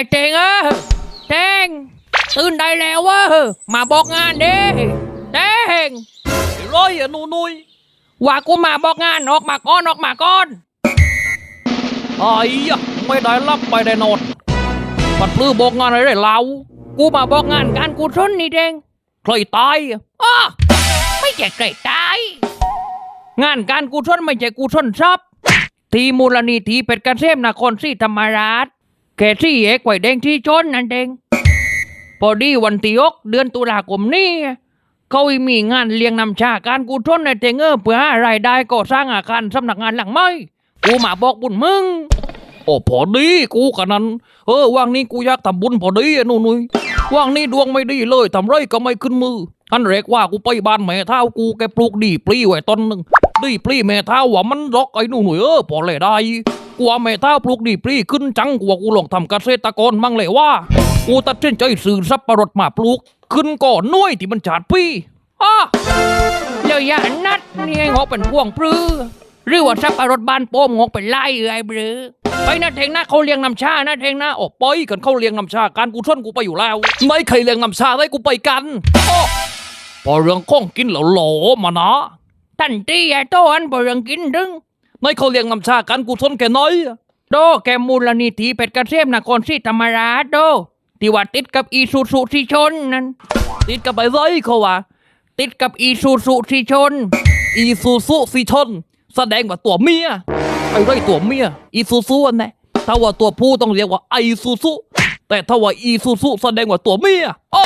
อ้เจงเออเจงตื่นได้แล้วเวะมาบอกงานเด้เจงไอ้ร้อยอะหนูนุยว่ากูมาบอกงานออกมาก่อนออกมาก่อนไอ้ยะไม่ได้รับไม่ได้นอนมันปลื้อบอกงานอะไรได้เล่ากูมาบอกงานการกุศลนี่เด้งใครตายอะอ้อไม่ใช่ไก่ตาย งานการกุศลไม่ใช่กุศลทรัพย์ทีมูลนิธิเป็ดกเกษมนครศรีธรรมราช แกที่เอกไว้แดงที่ชนนั่นเด้งพอดีวันที่ยกเดือนตุลาคมนี้ เขามีงานเลี้ยงนำชาการกุศลในเทงเออเพื่อหารายได้ก่อสร้างอาคารสำนักงานหลังใหม่กูมาบอกบุญมึง โอ้พอดีกูกันนั้น เออว่างนี้กูอยากทำบุญพอดีอะหนูนุยว่างนี้ดวงไม่ดีเลยทำไรก็ไม่ขึ้นมืออันแรกว่ากูไปบ้านแม่เท่ากูแกปลูกดีปลีไว้ต้นหนึ่งดีปลีแม่เท่าว่ามันรอกไอ้หนูหนุ่ยเออพอเลยได้ กว่าแม่เท่าปลูกดีปลีขึ้นจังกว่ากูลองทำเกษตรกรมั่งเลยว่า กูตัดสินใจซื้อสับปะรดมาปลูก ขึ้นก่อนน้อยที่มันฉาดพี่อ้อแล้วยานัดนี่ไอ้งอกเป็นพวงปรือหรือว่าสับปะรดบานโป้มงอกเป็นไล่ไอ้เบรือไปนะเทงนะเขาเลี้ยงน้ำชานะเทงนะออกไปกันเขาเลี้ยงน้ำชาการกูชนกูไปอยู่แล้ว ไม่เคยเลี้ยงน้ำชาได้กูไปกันอ้อพอเรื่องข้องกินแล้วหลอมานะทันทีไอ้โตอันบ่เรื่องกินดึง ไม่เขาเลี้ยงน้ำชาการกูชนแกน้อยโดแกมูลนิธิเป็ดกเกษมนครศรีธรรมราชโดที่ว่าติดกับอีซูซูที่ชนนั่นติดกับไปไรเขาว่า ติดกับอีซูซูที่ชน อีซูซูซีชน แสดงว่าตัวเมียไอ้ไรตัวเมียอีซูซูอันไหนถ้าว่าตัวผู้ต้องเรียกว่าไอซูซูแต่ถ้าว่าอีซูซูแสดงว่าตัวเมียอ๋อ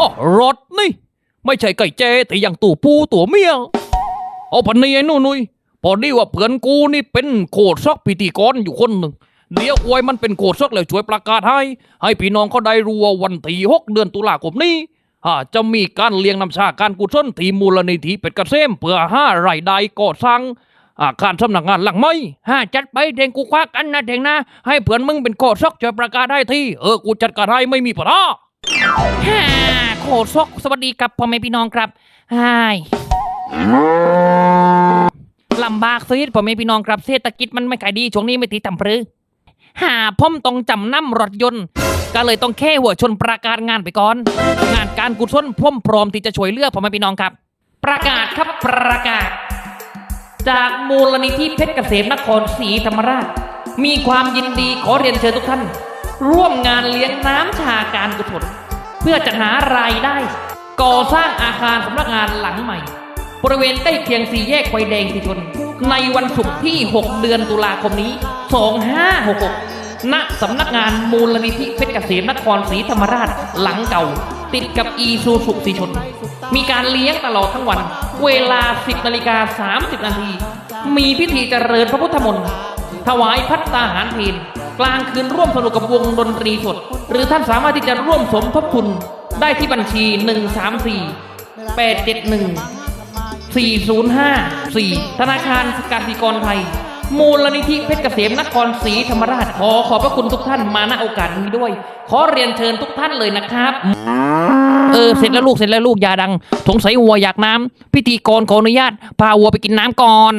อ๋อรถนี่ ไม่ใช่ไก่เจแต่อย่างตัวผู้ตัวเมียเอาพันนี้ไอ้นู่นุย พอดีว่าเพื่อนกูนี่เป็นโคดซอกพิธีกรอยู่คนหนึ่งเดี๋ยวอวยมันเป็นโคดซอกแล้วช่วยประกาศให้ ให้พี่น้องเขาได้รู้ว่าวันที่หกเดือนตุลาคมนี้อ่าจะมีการเลี้ยงน้ำชาการกุศลที่มูลนิธิเป็ดเกษมเพื่อห้ารายได้ก่อสร้างอาคารสำนักงานหลังไม่ห้าจัดไปเทงกูควักกันนะเทงนะ ให้เพื่อนมึงเป็นโคซอกช่วยประกาศได้ที่ เออ กูจัดการให้ไม่มีปัญหาฮ่าโคซอกสวัสดีครับพ่อแม่พี่น้องครับไฮ ลำบากสิพ่อแม่พี่น้องครับเศรษฐกิจมันไม่ขายดีช่วงนี้ไม่ตีต่ำปรือหาพ่อมต้องจำนำรถยนต์ ก็เลยต้องแค่หัวชนประกาศงานไปก่อน งานการกุศลพ่อมพร้อมที่จะช่วยเลือกพ่อแม่พี่น้องครับ ประกาศครับประกาศ จากมูลนิธิเพชรเกษมนครศรีธรรมราช มีความยินดีขอเรียนเชิญทุกท่าน ร่วมงานเลี้ยงน้ำชาการกุศลเพื่อจัดหารายได้ ก่อสร้างอาคารสำนักงานหลังใหม่ บริเวณใกล้เคียงสี่แยกไฟแดงสิชน ในวันศุกร์ที่ 6 เดือนตุลาคมนี้ 2566 ณ สำนักงานมูลนิธิเพชรเกษมนครศรีธรรมราชหลังเก่า ติดกับอีซูสุสีชน มีการเลี้ยงตลอดทั้งวัน เวลา 10นาฬิกา30 นาที มีพิธีเจริญพระพุทธมนต์ถวายพัตตาหารเพลกลางคืนร่วมสนุกกับวงดนตรีสด หรือท่านสามารถที่จะร่วมสมทบทุนได้ที่บัญชี 134 871 4054 ธนาคารกสิกรไทย มูลนิธิเพชรเกษมนครศรีธรรมราชขอขอบพระคุณทุกท่านมาณโอกาสนี้ด้วย ขอเรียนเชิญทุกท่านเลยนะครับ เออ เสร็จแล้วลูกเสร็จแล้วลูกยาดัง สงสัยวัวอยากน้ำพิธีกรขออนุญาต พาวัวไปกินน้ำก่อน